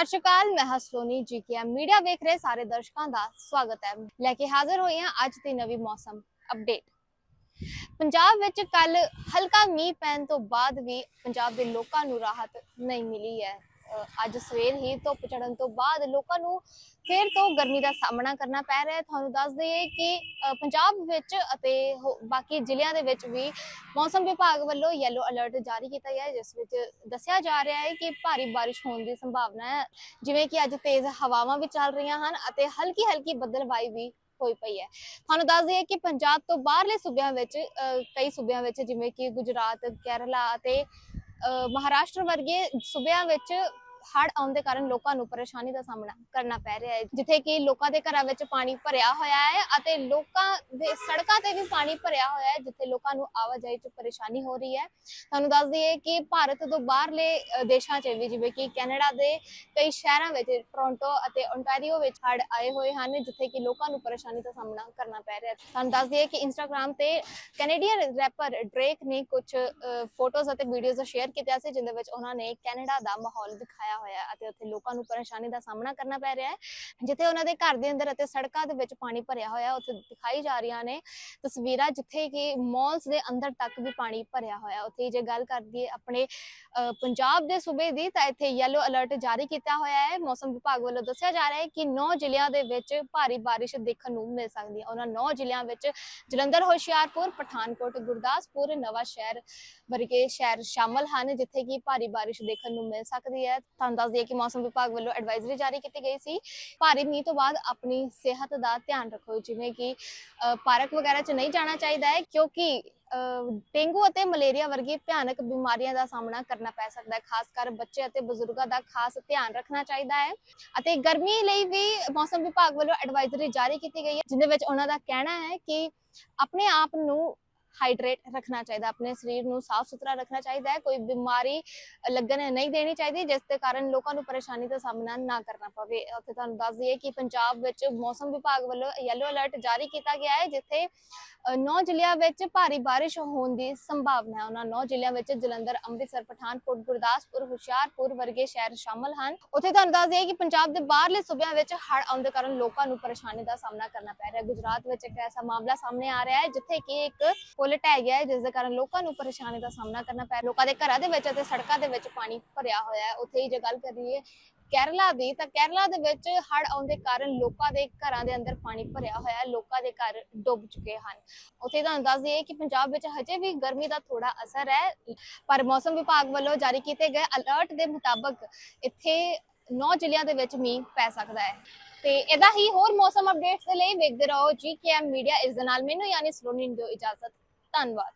ਸਤਿ ਸ਼੍ਰੀ ਅਕਾਲ, ਮੈਂ ਹਸਲੋਨੀ ਜੀ ਕੇ ਮੀਡੀਆ ਵੇਖ ਰਹੇ ਸਾਰੇ ਦਰਸ਼ਕਾਂ ਦਾ ਸਵਾਗਤ ਹੈ। ਲੈ ਕੇ ਹਾਜ਼ਰ ਹੋਏ ਹਾਂ ਅੱਜ ਦੀ ਨਵੀਂ ਮੌਸਮ ਅਪਡੇਟ ਪੰਜਾਬ ਵਿੱਚ ਕੱਲ ਹਲਕਾ ਮੀਂਹ ਪੈਣ ਤੋਂ ਬਾਅਦ ਵੀ ਪੰਜਾਬ ਦੇ ਲੋਕਾਂ ਨੂੰ ਰਾਹਤ ਨਹੀਂ ਮਿਲੀ ਹੈ। ਅੱਜ ਸਵੇਰ ਹੀ ਧੁੱਪ ਚੜਨ ਤੋਂ ਬਾਅਦ ਲੋਕਾਂ ਨੂੰ ਫਿਰ ਤੋਂ ਗਰਮੀ ਦਾ ਸਾਹਮਣਾ ਕਰਨਾ ਪੈ ਰਿਹਾ ਹੈ। ਤੁਹਾਨੂੰ ਦੱਸ ਦਈਏ ਕਿ ਪੰਜਾਬ ਵਿੱਚ ਅਤੇ ਬਾਕੀ ਜ਼ਿਲ੍ਹਿਆਂ ਦੇ ਵਿੱਚ ਵੀ ਮੌਸਮ ਵਿਭਾਗ ਵੱਲੋਂ ਯੈਲੋ ਅਲਰਟ ਜਾਰੀ ਕੀਤਾ ਗਿਆ ਹੈ ਜਿਸ ਵਿੱਚ ਦੱਸਿਆ ਜਾ ਰਿਹਾ ਹੈ ਕਿ ਭਾਰੀ ਬਾਰਿਸ਼ ਹੋਣ ਦੀ ਸੰਭਾਵਨਾ ਹੈ। ਜਿਵੇਂ ਕਿ ਅੱਜ ਤੇਜ਼ ਹਵਾਵਾਂ ਵੀ ਚੱਲ ਰਹੀਆਂ ਹਨ ਅਤੇ ਹਲਕੀ ਹਲਕੀ ਬੱਦਲਵਾਈ ਵੀ ਹੋਈ ਪਈ ਹੈ। ਤੁਹਾਨੂੰ ਦੱਸ ਦਈਏ ਕਿ ਪੰਜਾਬ ਤੋਂ ਬਾਹਰਲੇ ਸੂਬਿਆਂ ਵਿੱਚ ਅਹ, ਕਈ ਸੂਬਿਆਂ ਵਿੱਚ ਜਿਵੇਂ ਕਿ ਗੁਜਰਾਤ ਕੇਰਲਾ ਅਤੇ ਮਹਾਰਾਸ਼ਟਰ ਵਰਗੇ ਸੂਬਿਆਂ ਵਿੱਚ ਹੜ ਆਉਣ ਦੇ ਕਾਰਨ ਲੋਕਾਂ ਨੂੰ ਪਰੇਸ਼ਾਨੀ ਦਾ ਸਾਹਮਣਾ ਕਰਨਾ ਪੈ ਰਿਹਾ ਹੈ, ਜਿੱਥੇ ਕਿ ਲੋਕਾਂ ਦੇ ਘਰਾਂ ਵਿੱਚ ਪਾਣੀ ਭਰਿਆ ਹੋਇਆ ਹੈ ਅਤੇ ਲੋਕਾਂ ਦੇ ਸੜਕਾਂ ਤੇ ਵੀ ਪਾਣੀ ਭਰਿਆ ਹੋਇਆ ਹੈ, ਜਿੱਥੇ ਲੋਕਾਂ ਨੂੰ ਆਵਾਜਾਈ 'ਚ ਪਰੇਸ਼ਾਨੀ ਹੋ ਰਹੀ ਹੈ। ਤੁਹਾਨੂੰ ਦੱਸ ਦਈਏ ਕਿ ਭਾਰਤ ਤੋਂ ਬਾਹਰਲੇ ਦੇਸ਼ਾਂ 'ਚ ਵੀ ਜਿਵੇਂ ਕਿ ਕੈਨੇਡਾ ਦੇ ਕਈ ਸ਼ਹਿਰਾਂ ਵਿੱਚ, ਟੋਰਾਂਟੋ ਅਤੇ ਓਨਟਾਰੀਓ ਵਿੱਚ ਹੜ੍ਹ ਆਏ ਹੋਏ ਹਨ, ਜਿੱਥੇ ਕਿ ਲੋਕਾਂ ਨੂੰ ਪਰੇਸ਼ਾਨੀ ਦਾ ਸਾਹਮਣਾ ਕਰਨਾ ਪੈ ਰਿਹਾ ਹੈ। ਤੁਹਾਨੂੰ ਦੱਸ ਦਈਏ ਕਿ ਇੰਸਟਾਗ੍ਰam ਤੇ ਕੈਨੇਡੀਅਨ ਰੈਪਰ ਡ੍ਰੇਕ ਨੇ ਕੁਝ ਫੋਟੋਜ਼ ਅਤੇ ਵੀਡੀਓਜ਼ ਸ਼ੇਅਰ ਕੀਤੀਆਂ ਸੀ, ਜਿੰਦੇ ਵਿੱਚ ਉਹਨਾਂ ਨੇ ਕੈਨੇਡਾ ਦਾ ਮਾਹੌਲ ਦਿਖਾਇਆ ਹੋਇਆ ਅਤੇ ਉੱਥੇ ਲੋਕਾਂ ਨੂੰ ਪਰੇਸ਼ਾਨੀ ਦਾ ਸਾਹਮਣਾ ਕਰਨਾ ਪੈ ਰਿਹਾ ਹੈ। ਜਿੱਥੇ ਉਹਨਾਂ ਦੇ ਘਰ ਦੇ ਅੰਦਰ ਅਤੇ ਸੜਕਾਂ ਦੇ ਵਿੱਚ ਪਾਣੀ ਭਰਿਆ ਹੋਇਆ ਉੱਥੇ ਦਿਖਾਈ ਜਾ ਰਹੀਆਂ ਨੇ ਤਸਵੀਰਾਂ ਜਿੱਥੇ ਕਿ ਮਾਲਸ ਦੇ ਅੰਦਰ ਤੱਕ ਵੀ ਪਾਣੀ ਭਰਿਆ ਹੋਇਆ ਉੱਥੇ ਜੇ ਗੱਲ ਕਰਦੀ ਹੈ ਆਪਣੇ ਪੰਜਾਬ ਦੇ ਸੂਬੇ ਦੀ ਤਾਂ ਇੱਥੇ ਯੈਲੋ ਅਲਰਟ ਜਾਰੀ ਕੀਤਾ ਹੋਇਆ ਹੈ। ਮੌਸਮ ਵਿਭਾਗ ਵੱਲੋਂ ਦੱਸਿਆ ਜਾ ਰਿਹਾ ਹੈ ਕਿ 9 ਜ਼ਿਲ੍ਹਿਆਂ ਦੇ ਵਿੱਚ ਭਾਰੀ ਬਾਰਿਸ਼ ਦੇਖਣ ਨੂੰ ਮਿਲ ਸਕਦੀ ਹੈ। ਉਹਨਾਂ 9 ਜ਼ਿਲ੍ਹਿਆਂ ਵਿੱਚ ਜਲੰਧਰ, ਹੁਸ਼ਿਆਰਪੁਰ, ਪਠਾਨਕੋਟ, ਗੁਰਦਾਸਪੁਰ ਨਵਾਂ ਸ਼ਹਿਰ ਵਰਗੇ ਸ਼ਹਿਰ ਸ਼ਾਮਲ ਹਨ, ਜਿੱਥੇ ਕਿ ਭਾਰੀ ਬਾਰਿਸ਼ ਦੇਖਣ ਨੂੰ ਮਿਲ ਸਕਦੀ ਹੈ। ਤੁਹਾਨੂੰ ਦੱਸ ਦਈਏ ਕਿ ਮੌਸਮ ਵਿਭਾਗ ਵੱਲੋਂ ਐਡਵਾਈਜ਼ਰੀ ਜਾਰੀ ਕੀਤੀ ਗਈ ਸੀ। ਭਾਰੀ ਮੀਂਹ ਤੋਂ ਬਾਅਦ ਆਪਣੀ ਸਿਹਤ ਦਾ ਧਿਆਨ ਰੱਖੋ, ਜਿਵੇਂ ਕਿ ਪਾਰਕ ਵਗੈਰਾ 'ਚ ਨਹੀਂ ਜਾਣਾ ਚਾਹੀਦਾ ਹੈ, ਕਿਉਂਕਿ ਡੇਂਗੂ ਅਤੇ ਮਲੇਰੀਆ ਵਰਗੀ ਭਿਆਨਕ ਬਿਮਾਰੀਆਂ ਦਾ ਸਾਹਮਣਾ ਕਰਨਾ ਪੈ ਸਕਦਾ ਹੈ। ਖਾਸ ਕਰ ਬੱਚੇ ਅਤੇ ਬਜ਼ੁਰਗਾਂ ਦਾ ਖਾਸ ਧਿਆਨ ਰੱਖਣਾ ਚਾਹੀਦਾ ਹੈ। ਅਤੇ ਗਰਮੀ ਲਈ ਵੀ ਮੌਸਮ ਵਿਭਾਗ ਵੱਲੋਂ ਐਡਵਾਈਜ਼ਰੀ ਜਾਰੀ ਕੀਤੀ ਗਈ ਹੈ, ਜਿਦੇ ਵਿੱਚ ਉਹਨਾਂ ਦਾ ਕਹਿਣਾ ਹੈ ਕਿ ਆਪਣੇ ਆਪ ਨੂੰ ਹਾਈਡਰੇਟ ਰੱਖਣਾ ਚਾਹੀਦਾ, ਆਪਣੇ ਸਰੀਰ ਨੂੰ ਸਾਫ਼ ਸੁਥਰਾ ਰੱਖਣਾ ਚਾਹੀਦਾ ਹੈ, ਕੋਈ ਬਿਮਾਰੀ ਲੱਗਣ ਨਹੀਂ ਦੇਣੀ ਚਾਹੀਦੀ, ਜਿਸ ਦੇ ਕਾਰਨ ਲੋਕਾਂ ਨੂੰ ਪਰੇਸ਼ਾਨੀ ਦਾ ਸਾਹਮਣਾ ਨਾ ਕਰਨਾ ਪਵੇ। ਉੱਥੇ ਤੁਹਾਨੂੰ ਦੱਸ ਦਈਏ ਕਿ ਪੰਜਾਬ ਵਿੱਚ ਮੌਸਮ ਵਿਭਾਗ ਵੱਲੋਂ ਯੈਲੋ ਅਲਰਟ ਜਾਰੀ ਕੀਤਾ ਗਿਆ ਹੈ, ਜਿੱਥੇ 9 ਜ਼ਿਲ੍ਹਿਆਂ ਵਿੱਚ ਭਾਰੀ ਬਾਰਿਸ਼ ਹੋਣ ਦੀ ਸੰਭਾਵਨਾ ਹੈ। ਉਹਨਾਂ 9 ਜ਼ਿਲ੍ਹਿਆਂ ਵਿੱਚ ਜਲੰਧਰ, ਅੰਮ੍ਰਿਤਸਰ, ਪਠਾਨਕੋਟ, ਗੁਰਦਾਸਪੁਰ, ਹੁਸ਼ਿਆਰਪੁਰ ਵਰਗੇ ਸ਼ਹਿਰ ਸ਼ਾਮਲ ਹਨ। ਉੱਥੇ ਤੁਹਾਨੂੰ ਦੱਸ ਦਈਏ ਕਿ ਪੰਜਾਬ ਦੇ ਬਾਹਰਲੇ ਸੂਬਿਆਂ ਵਿੱਚ ਹੜ੍ਹ ਆਉਣ ਦੇ ਕਾਰਨ ਲੋਕਾਂ ਨੂੰ ਪਰੇਸ਼ਾਨੀ ਦਾ ਸਾਹਮਣਾ ਕਰਨਾ ਪੈ ਰਿਹਾ ਹੈ। ਗੁਜਰਾਤ ਵਿੱਚ ਇੱਕ ਐਸਾ ਮਾਮਲਾ ਸਾਹਮਣੇ ਆ ਰਿਹਾ ਹੈ, ਜਿੱਥੇ ਕਿ ਇੱਕ ਪੁਲ ਢਹਿ ਗਿਆ ਹੈ, ਜਿਸ ਦੇ ਕਾਰਨ ਲੋਕਾਂ ਨੂੰ ਪਰੇਸ਼ਾਨੀ ਦਾ ਸਾਹਮਣਾ ਕਰਨਾ ਪੈ ਰਿਹਾ ਲੋਕਾਂ ਦੇ ਘਰਾਂ ਦੇ ਵਿੱਚ ਅਤੇ ਸੜਕਾਂ ਦੇ ਵਿੱਚ ਪਾਣੀ ਭਰਿਆ ਹੋਇਆ ਹੈ। ਉੱਥੇ ਹੀ ਜੇ ਗੱਲ ਕਰੀਏ ਕੇਰਲਾ ਦੀ, ਤਾਂ ਕੇਰਲਾ ਦੇ ਵਿੱਚ ਹੜ੍ਹ ਆਉਣ ਦੇ ਕਾਰਨ ਲੋਕਾਂ ਦੇ ਘਰਾਂ ਦੇ ਅੰਦਰ ਪਾਣੀ ਭਰਿਆ ਹੋਇਆ ਹੈ, ਲੋਕਾਂ ਦੇ ਘਰ ਡੁੱਬ ਚੁੱਕੇ ਹਨ। ਉੱਥੇ ਤੁਹਾਨੂੰ ਦੱਸ ਦਈਏ ਕਿ ਪੰਜਾਬ ਵਿੱਚ ਹਜੇ ਵੀ ਗਰਮੀ ਦਾ ਥੋੜਾ ਅਸਰ ਹੈ, ਪਰ ਮੌਸਮ ਵਿਭਾਗ ਵੱਲੋਂ ਜਾਰੀ ਕੀਤੇ ਗਏ ਅਲਰਟ ਦੇ ਮੁਤਾਬਕ ਇੱਥੇ 9 ਜ਼ਿਲ੍ਹਿਆਂ ਦੇ ਵਿੱਚ ਮੀਂਹ ਪੈ ਸਕਦਾ ਹੈ। ਤੇ ਇਹਦਾ ਹੀ ਹੋਰ ਮੌਸਮ ਅਪਡੇਟਸ ਦੇ ਲਈ ਵੇਖਦੇ ਰਹੋ ਜੀ ਜੀਕੇਐਮ ਮੀਡੀਆ ਇਸ ਦੇ ਨਾਲ। ਮੈਨੂੰ ਯਾਨੀ ਸਰੋਨੀ ਨੂੰ ਦਿਓ ਇਜਾਜ਼ਤ। ਧੰਨਵਾਦ।